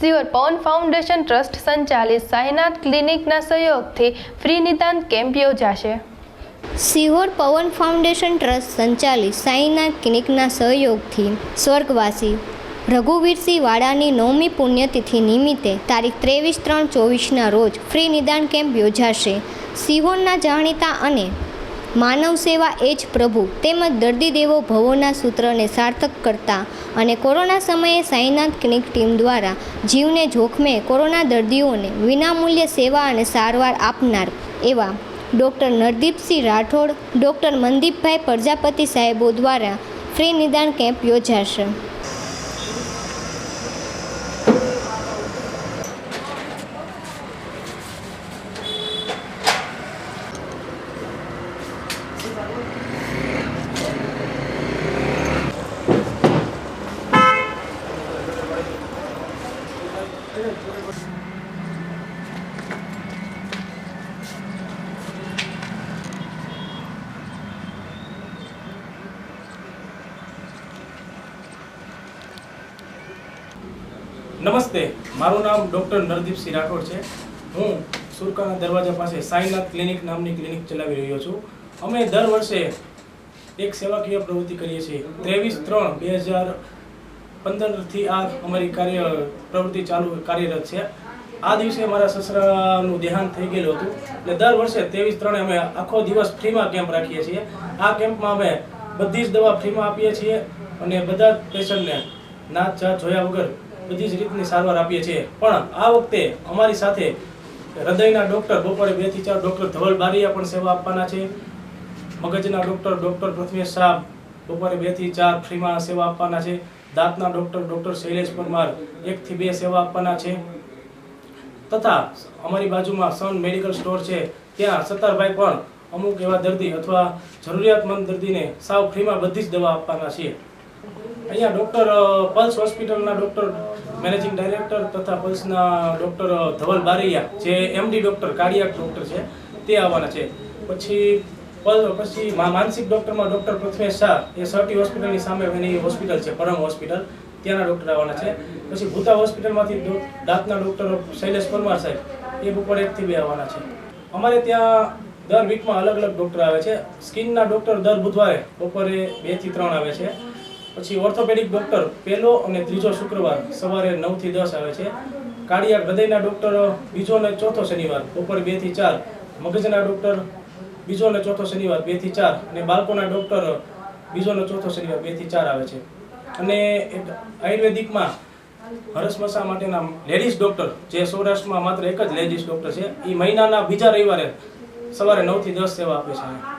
સિયોર પવન foundation trust સંચાલિત સાયનાથ ક્લિનિકના સહયોગથી ફ્રી નિદાન કેમ્પ યોજાશે. સિહોર પવન ફાઉન્ડેશન ટ્રસ્ટ સંચાલિત સાઈનાથ ક્લિનિકના સહયોગથી સ્વર્ગવાસી રઘુવીરસિંહ વાડાની નવમી પુણ્યતિથિ નિમિત્તે તારીખ ત્રેવીસ ત્રણ ચોવીસના રોજ ફ્રી નિદાન કેમ્પ યોજાશે. સિહોરના જાણીતા અને માનવ સેવા એ જ પ્રભુ તેમજ દર્દી દેવો ભવોના સૂત્રને સાર્થક કરતા અને કોરોના સમયે સાઈનાથ ક્લિનિક ટીમ દ્વારા જીવને જોખમે કોરોના દર્દીઓને વિનામૂલ્ય સેવા અને સારવાર આપનાર એવા ડૉક્ટર નરદીપસિંહ રાઠોડ, ડૉક્ટર મનદીપભાઈ પ્રજાપતિ સાહેબો દ્વારા ફ્રી નિદાન કેમ્પ યોજાશે. નમસ્તે, મારું નામ ડૉક્ટર નરદીપસિંહ રાઠોડ છે. હું સુરકાના દરવાજા પાસે સાઈનાથ ક્લિનિક નામની ક્લિનિક ચલાવી રહ્યો છું. અમે દર વર્ષે એક સેવાકીય પ્રવૃત્તિ કરીએ છીએ. ત્રેવીસ ત્રણ બે હજાર પંદરથી આ અમારી કાર્ય, પ્રવૃત્તિ ચાલુ કાર્યરત છે. આ દિવસે મારા સસરાનું દેહાંત થઈ ગયેલું હતું. એટલે દર વર્ષે ત્રેવીસ ત્રણે અમે આખો દિવસ ફ્રીમાં કેમ્પ રાખીએ છીએ. આ કેમ્પમાં અમે બધી જ દવા ફ્રીમાં આપીએ છીએ અને બધા જ પેશન્ટને નાત જાત જોયા વગર બધી જ રીતની સારવાર આપીએ છીએ. પણ આ વખતે અમારી સાથે હૃદયના ડૉક્ટર, બપોરે બેથી ચાર ડૉક્ટર ધવલ બારીયા પણ સેવા આપવાના છે. મગજના ડૉક્ટર ડૉક્ટર પૃથ્વીશ શાહ બપોરે બેથી ચાર ફ્રીમાં સેવા આપવાના છે. દાંતના ડૉક્ટર ડૉક્ટર શૈલેષ પરમાર. એક થી બે સેવા આપવાના છે. તથા અમારી બાજુમાં સન મેડિકલ સ્ટોર છે. ત્યાં સત્તારભાઈ પણ અમુક એવા દર્દી અથવા જરૂરિયાતમંદ દર્દીને સાવ ફ્રીમાં બધી જ દવા આપવાના છીએ અહીંયા ડૉક્ટર પલ્સ હોસ્પિટલના ડૉક્ટર, મેનેજિંગ ડાયરેક્ટર તથા પલ્સના ડૉક્ટર ધવલ બારૈયા, જે એમડી ડૉક્ટર, કાર્ડિયાક ડૉક્ટર છે, તે આવવાના છે. પછી પછી માનસિક ડૉક્ટરમાં ડૉક્ટર પ્રથમેશ શાહ એ સર્ટી હોસ્પિટલની સામે એની હોસ્પિટલ છે, પરમ હોસ્પિટલ. ત્યાંના ડૉક્ટર આવવાના છે. પછી ભૂતા હોસ્પિટલમાંથી દાંતના ડૉક્ટર શૈલેષ પરમાર સાહેબ, એ બપોરે એકથી બે આવવાના છે. અમારે ત્યાં દર વીકમાં અલગ અલગ ડૉક્ટર આવે છે. સ્કિનના ડૉક્ટર દર બુધવારે બપોરે બેથી ત્રણ આવે છે. પછી ઓર્થોપેડિક ડૉક્ટર પહેલો અને ત્રીજો શુક્રવાર સવારે નવથી દસ આવે છે. કાર્ડિયાક હૃદયના ડૉક્ટર બીજો અને ચોથો શનિવાર બપોરે બેથી ચાર. મગજના ડૉક્ટર બીજો અને ચોથો શનિવાર બેથી ચાર અને બાળકોના ડૉક્ટર બીજો અને ચોથો શનિવાર બેથી ચાર આવે છે. અને આયુર્વેદિકમાં હરસ માટેના લેડીઝ ડૉક્ટર જે સૌરાષ્ટ્રમાં માત્ર એક જ લેડીઝ ડૉક્ટર છે એ મહિનાના બીજા રવિવારે સવારે નવથી દસ સેવા આપે છે.